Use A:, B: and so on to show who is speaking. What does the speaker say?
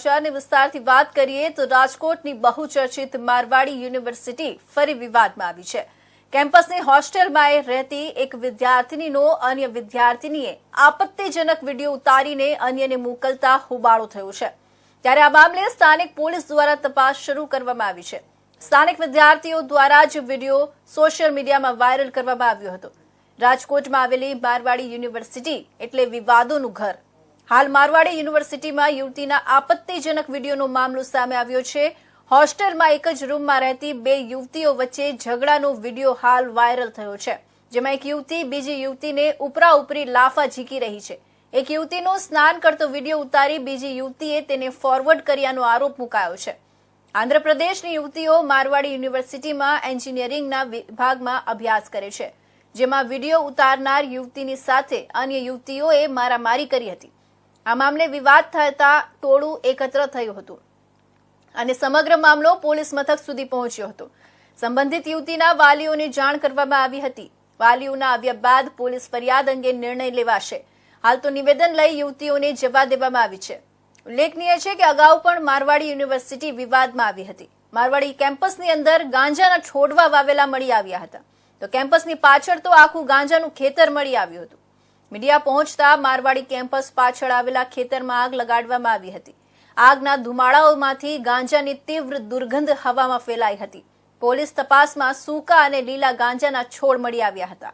A: સમાચારની વિસ્તારથી વાત કરીએ તો રાજકોટની બહુચર્ચિત મારવાડી યુનિવર્સિટી ફરી વિવાદમાં આવી છે. કેમ્પસની હોસ્ટેલમાં રહેતી એક વિદ્યાર્થીનીનો અન્ય વિદ્યાર્થીનીએ આપત્તિજનક વીડિયો ઉતારીને અન્યને મોકલતા હોબાળો થયો છે. ત્યારે આ મામલે સ્થાનિક પોલીસ દ્વારા તપાસ શરૂ કરવામાં આવી છે. સ્થાનિક વિદ્યાર્થીઓ દ્વારા જ વીડિયો સોશિયલ મીડિયામાં વાયરલ કરવામાં આવ્યો હતો. રાજકોટમાં આવેલી મારવાડી યુનિવર્સિટી એટલે વિવાદોનું ઘર. હાલ મારવાડી યુનિવર્સિટીમાં યુવતીના આપત્તિજનક વિડીયોનો મામલો સામે આવ્યો છે. હોસ્ટેલમાં એક જ રૂમમાં રહેતી બે યુવતીઓ વચ્ચે ઝઘડાનો વીડિયો હાલ વાયરલ થયો છે. જેમાં એક યુવતી બીજી યુવતીને ઉપરા ઉપરી લાફા ઝીકી રહી છે. એક યુવતીનો સ્નાન કરતો વીડિયો ઉતારી બીજી યુવતીએ તેને ફોરવર્ડ કર્યાનો આરોપ મુકાયો છે. આંધ્રપ્રદેશની યુવતીઓ મારવાડી યુનિવર્સિટીમાં એન્જિનિયરિંગના વિભાગમાં અભ્યાસ કરે છે. જેમાં વીડિયો ઉતારનાર યુવતીની સાથે અન્ય યુવતીઓએ મારામારી કરી હતી. આ મામલે વિવાદ થતા ટોળું એકત્ર થયું હતું અને સમગ્ર મામલો પોલીસ મથક સુધી પહોંચ્યો હતો. સંબંધિત યુવતીના વાલીઓને જાણ કરવામાં આવી હતી. વાલીઓના આવ્યા બાદ પોલીસ ફરિયાદ અંગે નિર્ણય લેવાશે. હાલ તો નિવેદન લઈ યુવતીઓને જવા દેવામાં આવી છે. ઉલ્લેખનીય છે કે અગાઉ પણ મારવાડી યુનિવર્સિટી વિવાદમાં આવી હતી. મારવાડી કેમ્પસની અંદર ગાંજાના છોડવા વાવેલા મળી આવ્યા હતા. તો કેમ્પસની પાછળ તો આખું ગાંજાનું ખેતર મળી આવ્યું હતું. મીડિયા પહોંચતા મારવાડી કેમ્પસ પાછળ આવેલા ખેતરમાં આગ લગાડવામાં આવી હતી. આગના ધુમાડાઓમાંથી ગાંજાની તીવ્ર દુર્ગંધ હવામાં ફેલાઈ હતી. પોલીસ તપાસમાં સૂકા અને લીલા ગાંજાના છોડ મળી આવ્યા હતા.